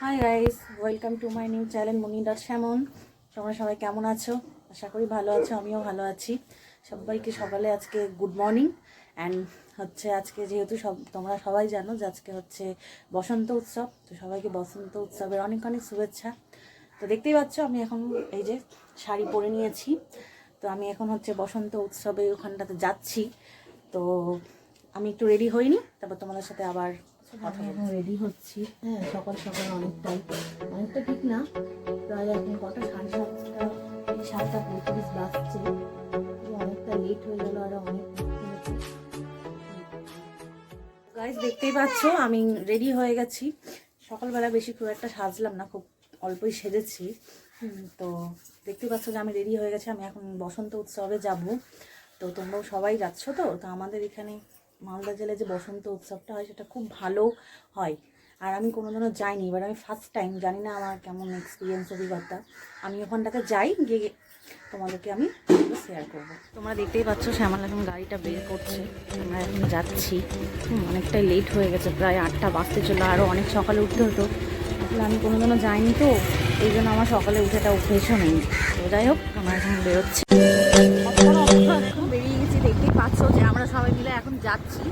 Hi guys welcome to my new channel মুনি dot শ্যামন তোমরা সবাই কেমন আছো? আশা করি ভালো আছো, আমিও ভালো আছি। সবাইকে সকালে আজকে গুড মর্নিং অ্যান্ড হচ্ছে আজকে যেহেতু সব, তোমরা সবাই জানো যে আজকে হচ্ছে বসন্ত উৎসব, তো সবাইকে বসন্ত উৎসবের অনেক অনেক শুভেচ্ছা। তো দেখতেই পাচ্ছ, আমি এখন এই যে শাড়ি পরে নিয়েছি, তো আমি এখন হচ্ছে বসন্ত উৎসবে ওখানটাতে যাচ্ছি। তো আমি একটু রেডি হইনি, তারপর তোমাদের সাথে আবার কথা রেডি হচ্ছি হ্যাঁ সকাল সকাল অনেকটাই। অনেকটা ঠিক না, প্রায় এখন কটা, সাড়ে সাতটা সাতটা পঁয়ত্রিশ বাজছে। অনেকটা লেট হয়ে গেল, আরও অনেক গাইজ দেখতেই পাচ্ছ, আমি রেডি হয়ে গেছি। সকালবেলা বেশি খুব একটা সাজলাম না, খুব অল্পই সেজেছি। তো দেখতেই পাচ্ছ যে আমি রেডি হয়ে গেছি, আমি এখন বসন্ত উৎসবে যাব। তো তোমরাও সবাই যাচ্ছ তো? তো আমাদের এখানে মালদা জেলায় যে বসন্ত উৎসবটা হয়, সেটা খুব ভালো হয়। আর আমি কোনোদিনও যাইনি। এবার আমি ফার্স্ট টাইম জানি না আমার কেমন এক্সপিরিয়েন্স অভিজ্ঞতা। আমি ওখানটাতে যাই গিয়ে তোমাদেরকে আমি শেয়ার করব। তোমরা দেখতেই পাচ্ছ শ্যামাল এখন গাড়িটা বের করছে। আমরা এখন যাচ্ছি। অনেকটাই লেট হয়ে গেছে প্রায় আটটা বাজতে চলো আরও অনেক সকালে উঠতে হতো। আসলে আমি কোনোদিনও যাইনি তো এই জন্য আমার সকালে উঠেটা অভ্যেসও নেই। তো যাই হোক আমরা এখন বেরোচ্ছি। বেরিয়ে গেছি দেখতেই পাচ্ছ যে আমরা সবাই মিলে এখন যাচ্ছি।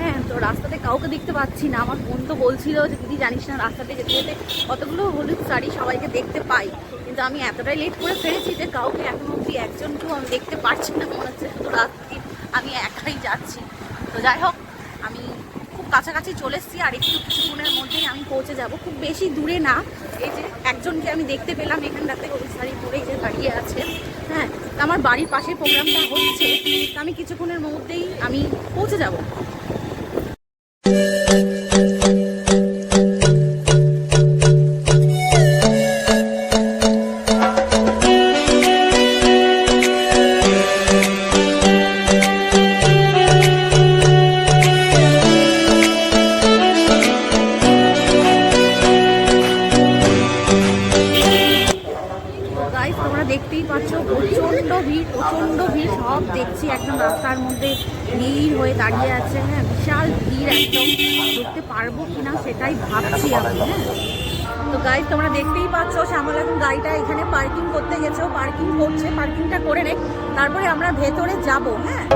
হ্যাঁ তো রাস্তাতে কাউকে দেখতে পাচ্ছি না। আমার বোন তো বলছিল যে, দিদি, জানিস না রাস্তাতে যেতে যেতে কতগুলো হলুদ শাড়ি সবাইকে দেখতে পাই। কিন্তু আমি এতটাই লেট করে ফেলেছি যে, কাউকে এখন অব্দি একজনকেও আমি দেখতে পারছি না। মনে হচ্ছে শুধু রাস্তা দিয়ে আমি একাই যাচ্ছি। তো যাই হোক, আমি খুব কাছাকাছি চলে এসেছি আর একটু কিছুক্ষণের মধ্যেই আমি পৌঁছে যাব। খুব বেশি দূরে না। এই যে একজনকে আমি দেখতে পেলাম, এখানটাতে হলুদ শাড়ি পরে যে দাঁড়িয়ে আছে। হ্যাঁ তা আমার বাড়ির পাশে প্রোগ্রামটা হচ্ছে আমি কিছুক্ষণের মধ্যেই আমি পৌঁছে যাব। দেখছি একদম রাস্তার মধ্যে ভিড় হয়ে দাঁড়িয়ে আছে হ্যাঁ বিশাল ভিড় একদম। দেখতে পারব কিনা সেটাই ভাবছি আমি হ্যাঁ। তো গাড়ি তোমরা দেখতেই পাচ্ছ, শ্যামল এখন গাড়িটা এখানে পার্কিং করতে গেছে, ও পার্কিং করছে পার্কিংটা করে নে, তারপরে আমরা ভেতরে যাব হ্যাঁ।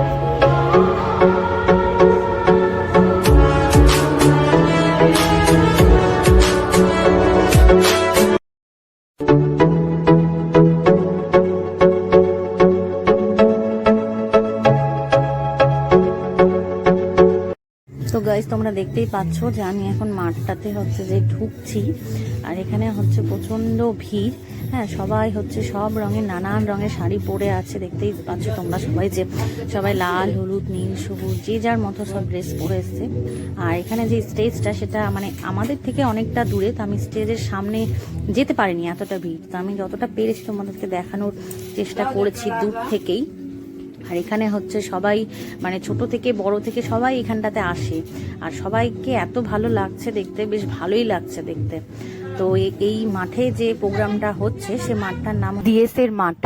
গাইজ তোমরা দেখতেই পাচ্ছ যে আমি এখন মাঠটাতে হচ্ছে যে ঢুকছি। আর এখানে হচ্ছে প্রচণ্ড ভিড়। হ্যাঁ সবাই হচ্ছে সব রঙের নানান রঙের শাড়ি পরে আছে, দেখতেই পাচ্ছ তোমরা সবাই যে সবাই লাল, হলুদ, নীল, সবুজ, যে যার মতো সব ড্রেস পরে এসছে। আর এখানে যে স্টেজটা সেটা মানে আমাদের থেকে অনেকটা দূরে, তো আমি স্টেজের সামনে যেতে পারিনি এতটা ভিড়। তো আমি যতটা পেরেছি তোমাদেরকে দেখানোর চেষ্টা করেছি দূর থেকেই। আর এখানে হচ্ছে সবাই মানে ছোট থেকে বড় থেকে সবাই এখানটাতে আসে। আর সবাইকে এত ভালো লাগছে দেখতে, বেশ ভালোই লাগছে দেখতে। তো এই মাঠে যে প্রোগ্রামটা হচ্ছে, সে মাঠটার নাম ডিএস এর মাঠ।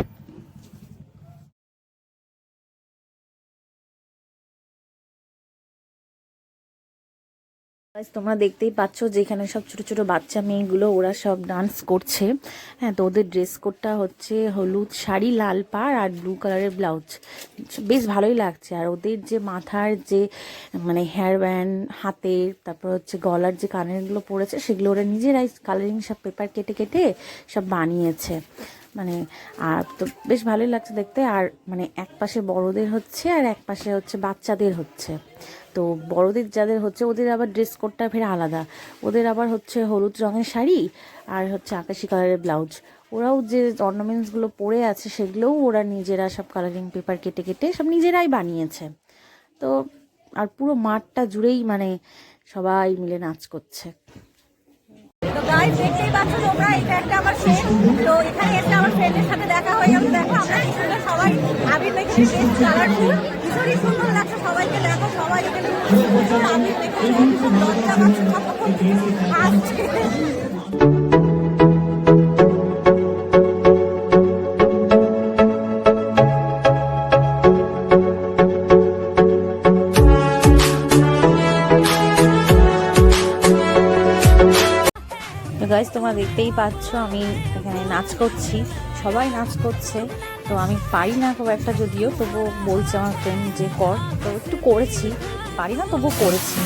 তোমরা দেখতেই পাচ্ছ যে এখানে সব ছোট ছোট বাচ্চা মেয়েগুলো, ওরা সব ডান্স করছে। হ্যাঁ তো ওদের ড্রেস কোডটা হচ্ছে হলুদ শাড়ি, লাল পাড় আর ব্লু কালারের ব্লাউজ বেশ ভালোই লাগছে। আর ওদের যে মাথার যে মানে হেয়ার ব্যান্ড হাতের তারপর হচ্ছে গলার যে কানেরগুলো পড়েছে, সেগুলো ওরা নিজেরাই কালারিং সব পেপার কেটে কেটে সব বানিয়েছে। মানে আর তো বেশ ভালোই লাগছে দেখতে। আর মানে এক পাশে বড়দের হচ্ছে আর এক পাশে হচ্ছে বাচ্চাদের হচ্ছে। তো বড়দের যাদের হচ্ছে, ওদের আবার ড্রেস কোডটা ফের আলাদা। ওদের আবার হচ্ছে হলুদ রঙের শাড়ি আর হচ্ছে আকাশি কালারের ব্লাউজ ওরাও যে অর্নামেন্টসগুলো পরে আছে, সেগুলোও ওরা নিজেরা সব কালারিং পেপার কেটে কেটে সব নিজেরাই বানিয়েছে। তো আর পুরো মাঠটা জুড়েই মানে সবাই মিলে নাচ করছে। তো গাইজ দেখতেই পাচ্ছ তোমরা এটা একটা আমার ফ্রেন্ড তো এখানে এসে আমার ফ্রেন্ডের সাথে দেখা হয়ে গেল দেখো, আমরা কিছুটা সবাই আবির মেখে বেশ কালারফুল ভীষণই সুন্দর লাগছে সবাইকে দেখো, সবাই এখানে আবির মেখে লজ্জা পাচ্ছে কতক্ষণ থেকে গাইজ তোমরা দেখতেই পাচ্ছ, আমি এখানে নাচ করছি। সবাই নাচ করছে, তো আমি পারি না খুব একটা যদিও, তবুও বলছে আমার ফ্রেন্ড যে, কর। তো একটু করেছি, পারি না, তবুও করেছি।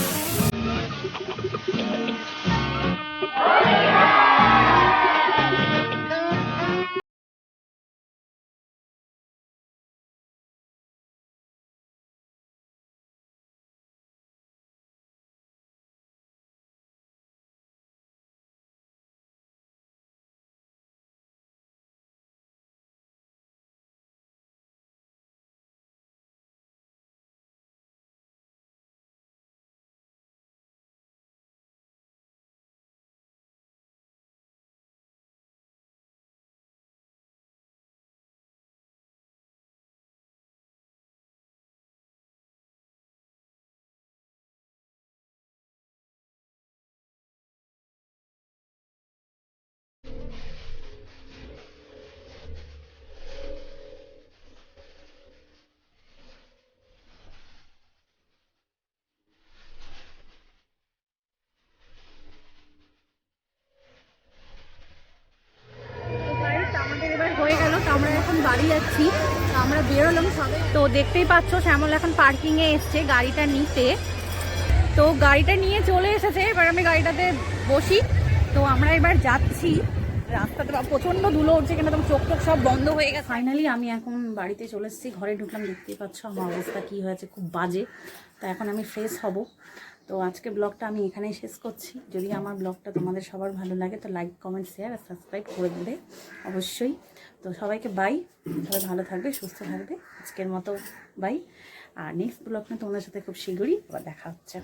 আমরা এখন বাড়ি যাচ্ছি, আমরা বেরোলাম সবে। তো দেখতেই পাচ্ছ শ্যামল এখন পার্কিং এ এসছে গাড়িটা নিতে। তো গাড়িটা নিয়ে চলে এসেছে, এবার আমি গাড়িটাতে বসি। তো আমরা এবার যাচ্ছি। রাস্তাতে বা প্রচণ্ড ধুলো উঠছে কিনা তোমার চোখ টোক সব বন্ধ হয়ে গেছে। ফাইনালি আমি এখন বাড়িতে চলে এসেছি, ঘরে ঢুকলাম, দেখতেই পাচ্ছ আমার অবস্থা কী হয়েছে, খুব বাজে। তা এখন আমি ফ্রেশ হব। তো আজকে ব্লগটা আমি এখানেই শেষ করছি। যদি আমার ব্লগটা তোমাদের সবার ভালো লাগে, তো লাইক কমেন্ট শেয়ার আর সাবস্ক্রাইব করে দেবে অবশ্যই। তো সবাইকে বাই সবাই ভালো থাকবে, সুস্থ থাকবে। আজকের মতো বাই আর নেক্সট ব্লগটা তোমাদের সাথে খুব শীঘ্রই আবার দেখা হচ্ছে।